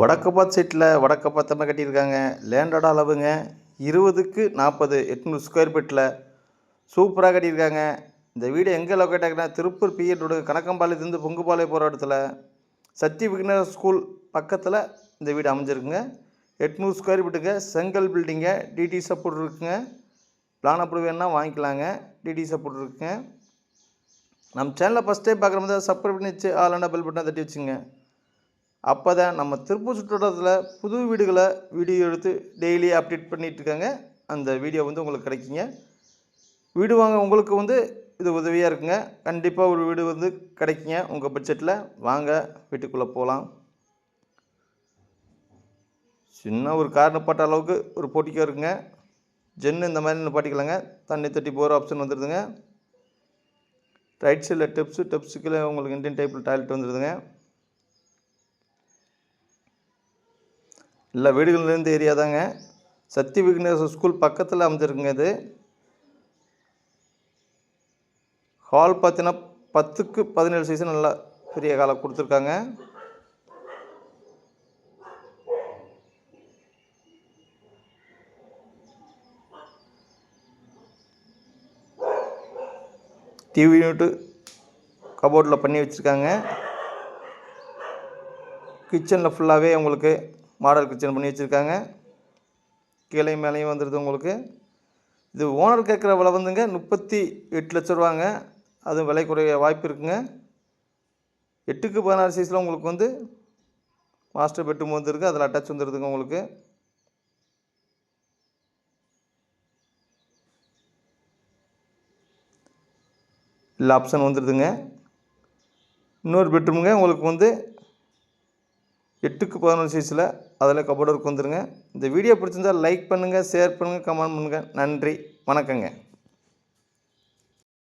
வடக்கு பார்த்து சைட்டில் வடக்கு பார்த்தமாக கட்டியிருக்காங்க? லேண்டோட அளவுங்க. இருபதுக்கு நாற்பது எட்நூறு ஸ்கொயர் ஃபீட்டில் சூப்பராக கட்டியிருக்காங்க. இந்த வீடு எங்கே லொக்கேட் ஆகுனா திருப்பூர் பிஎட் ரோடு கணக்கம்பாளையத்துலேருந்து பொங்குபாளையம் போகிற இடத்துல. சக்தி விக்னர் ஸ்கூல் பக்கத்தில் இந்த வீடு அமைஞ்சிருக்குங்க. எட்நூறு ஸ்கொயர் ஃபீட்டுங்க செங்கல் பில்டிங்க டிடி சப்போர்ட் இருக்குங்க. பிளான் அப்ரூவ் வேணுன்னா வாங்கிக்கலாங்க. டிடி சப்போர்ட் இருக்குங்க. நம்ம சேனலில் ஃபஸ்ட் டைம் பார்க்குற மாதிரி சப்ஸ்கிரைப் பண்ணி வச்சு ஆளான பெல் பட்டனை தட்டி வச்சுங்க. அப்போ தான் நம்ம திருப்பூர் சுற்றுவட்டத்தில் புது வீடுகளை வீடியோ எடுத்து டெய்லி அப்டேட் பண்ணிகிட்ருக்காங்க அந்த வீடியோ வந்து உங்களுக்கு கிடைக்குங்க. வீடு வாங்க உங்களுக்கு வந்து இது உதவியாக இருக்குங்க. கண்டிப்பாக ஒரு வீடு வந்து கிடைக்குங்க. உங்கள் பட்ஜெட்டில் வாங்க வீட்டுக்குள்ளே போகலாம் சின்ன ஒரு கார் நிப்பாட்ட அளவுக்கு ஒரு போட்டிக்கோ இருக்குங்க. ஜென்னு இந்த மாதிரி நிப்பாட்டிக்கலாங்க. தண்ணி தொட்டி போகிற ஆப்ஷன் வந்துடுதுங்க ரைட் சைடில் டெப்ஸு டெப்ஸுக்குள்ளே உங்களுக்கு இண்டியன் டைப்பில் டாய்லெட் வந்துடுதுங்க இல்லை வீடுகள்லேருந்து ஏரியா தாங்க சக்தி விக்னேஸ்வர் ஸ்கூல் பக்கத்தில் அமைஞ்சிருக்குங்க இது. ஹால் பார்த்தீங்கன்னா பத்துக்கு பதினேழு சைஸு நல்லா பெரிய காலம் கொடுத்துருக்காங்க. டிவி யூனிட்டு கபோர்டில் பண்ணி வச்சுருக்காங்க. கிச்சனில் ஃபுல்லாகவே உங்களுக்கு மாடல் கிச்சன் பண்ணி வச்சுருக்காங்க. கீழே மேலேயும் வந்துடுது உங்களுக்கு. இது ஓனர் கேட்குற விலை வந்துங்க முப்பத்தி எட்டு லட்ச ரூபாங்க. அதுவும் விலை குறைய வாய்ப்பு இருக்குங்க. எட்டுக்கு பதினாறு சைஸில் உங்களுக்கு வந்து மாஸ்டர் பெட்ரூம் வந்துருக்கு. அதில் அட்டாச் வந்துடுதுங்க உங்களுக்கு. இல்லை ஆப்ஷன் வந்துடுதுங்க இன்னொரு பெட்ரூமுங்க உங்களுக்கு வந்து எட்டுக்கு பதினொன்று சைஸில் அதில் கபோர்டு வந்துருங்க. இந்த வீடியோ பிடிச்சிருந்தால் லைக் பண்ணுங்கள் ஷேர் பண்ணுங்கள் கமெண்ட் பண்ணுங்கள் நன்றி வணக்கங்க.